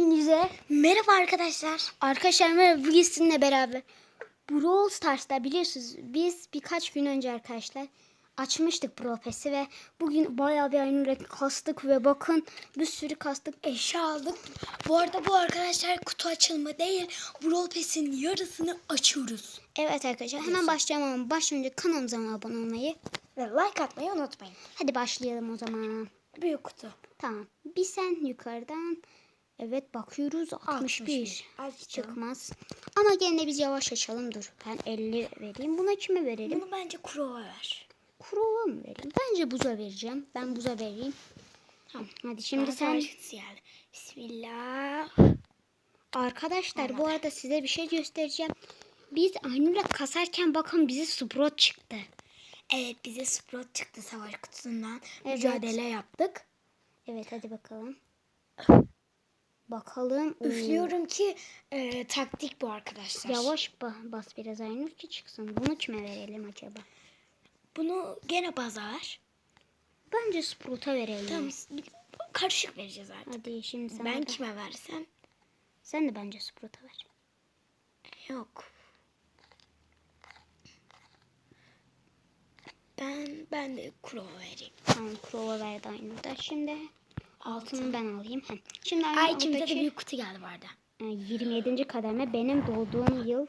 Hepinize Merhaba arkadaşlar. arkadaşlar merhaba bugün sizinle beraber Brawl Stars'ta biliyorsunuz biz birkaç gün önce arkadaşlar açmıştık Pro Pass'i ve bugün bayağı bir aynı kastık ve bakın bir sürü kastık. Eşya aldık. Bu arada bu arkadaşlar kutu açılma değil. Brawl Pass'in yarısını açıyoruz. Evet arkadaşlar hemen başlayalım ama başlayınca kanalımıza abone olmayı. Ve like atmayı unutmayın. Hadi başlayalım o zaman. Büyük kutu. Tamam. Bir sen yukarıdan. Evet bakıyoruz 61. Açtım. Çıkmaz. Ama gene biz yavaş açalım dur. Ben 50 vereyim. Buna kime verelim? Bunu bence Crow'a ver. Kurova mı vereyim? Bence buza vereceğim. Ben buza vereyim. Tamam. Hadi şimdi sen. Bismillah. arkadaşlar bu arada size bir şey göstereceğim. Biz Aynur'la kasarken bakın bize Sprout çıktı. Evet bize Sprout çıktı savaş kutusundan. Evet. Mücadele yaptık. Evet hadi bakalım. Bakalım. Üflüyorum ki e, taktik bu arkadaşlar. Yavaş ba- bas biraz Aynur ki çıksın. Bunu kime verelim acaba? Bunu gene baza ver. Bence Sprout'a verelim. Tamam. Karışık vereceğiz artık. Hadi şimdi sen Ben de- kime versem? Sen de bence Sprout'a ver. Yok. Ben ben de Crow vereyim. Tamam Crow'a verdi Aynur'da. Şimdi altını ben alayım. Heh. Şimdi Ay kimde de büyük kutu geldi bu arada. e, 27. kademe benim doğduğum yıl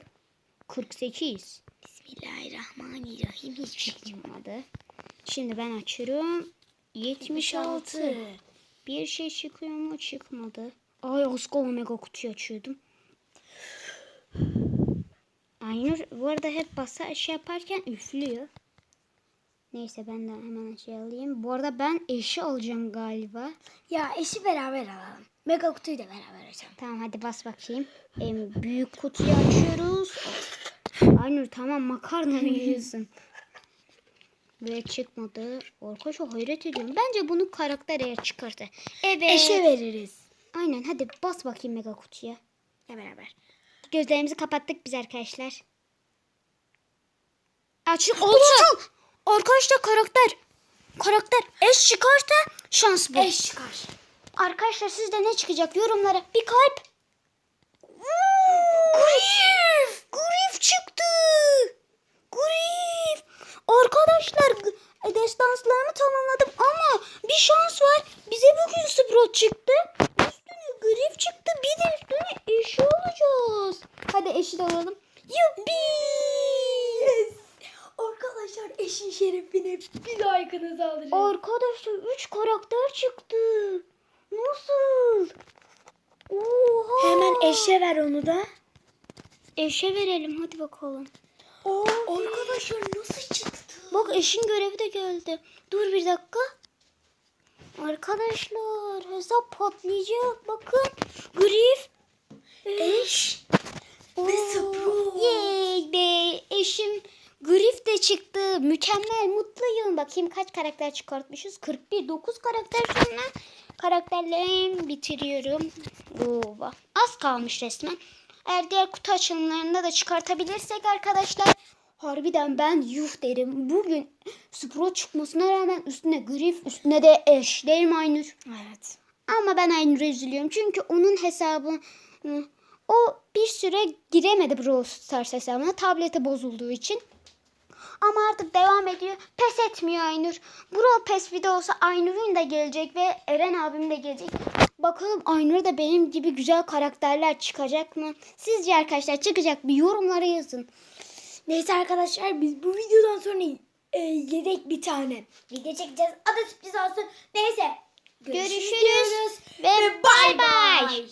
48. Bismillahirrahmanirrahim. Hiçbir şey Çıkmadı. Şimdi ben açıyorum. 76. Bir şey çıkıyor mu? Çıkmadı. Ay az kala mega kutuyu açıyordum. Aynur bu arada hep basa şey yaparken üflüyor. Neyse ben de hemen şey alayım. Bu arada ben eşi alacağım galiba. Ya eşi beraber alalım. Mega kutuyu da beraber açalım. Tamam hadi bas bakayım. En büyük kutuyu açıyoruz. Aynur tamam makarna mı yiyorsun? Ve çıkmadı. Arkadaşlar hayret ediyorum. Bence bunu karakter eğer çıkarsa. Evet. Eşe veririz. Aynen hadi bas bakayım mega kutuya. Ya beraber. Gözlerimizi kapattık biz arkadaşlar. Açık olsun. Arkadaşlar karakter. Karakter eş çıkarsa şans bu. Eş çıkar. Arkadaşlar sizde ne çıkacak yorumlara bir kalp. Grif! Grif çıktı. Grif! Arkadaşlar e, destanslarımı tamamladım ama bir şans var. Bize bugün Sprout çıktı. Üstüne Grif çıktı. Bir de üstüne eşi olacağız. Hadi eşi de alalım. Yuppi! Arkadaşlar eşin şerefine bir like'ınızı alırım. Arkadaşlar 3 karakter çıktı. Nasıl? Oha! Hemen eşe ver onu da. Eşe verelim hadi bakalım. Arkadaşlar nasıl çıktı? Bak eşin görevi de geldi. Dur bir dakika. Arkadaşlar hesap patlayacak. Bakın. Grif. Eş. Ve Oo, Sprout. Yay be. Eşim Grif de çıktı. Mükemmel mutluyum. Bakayım kaç karakter çıkartmışız. 41. 9 karakter sonra karakterlerimi bitiriyorum. Oo, bak. Az kalmış resmen. Eğer diğer kutu açılımlarında da çıkartabilirsek arkadaşlar harbiden ben yuh derim. Bugün Sprout çıkmasına rağmen üstüne Grif üstüne de eş değil mi Aynur? Evet. Ama ben Aynur'a üzülüyorum. Çünkü onun hesabı o bir süre giremedi Brawl Stars hesabına. Tableti bozulduğu için. Ama artık devam ediyor. Pes etmiyor Aynur. Brawl Pass videosu Aynur'un da gelecek ve Eren abim de gelecek. Bakalım Aynur da benim gibi güzel karakterler çıkacak mı? Sizce arkadaşlar çıkacak bir yorumlara yazın. Neyse arkadaşlar biz bu videodan sonra e, yedek bir tane video çekeceğiz. Adı sürpriz olsun. Neyse. Görüşürüz ve bay bay.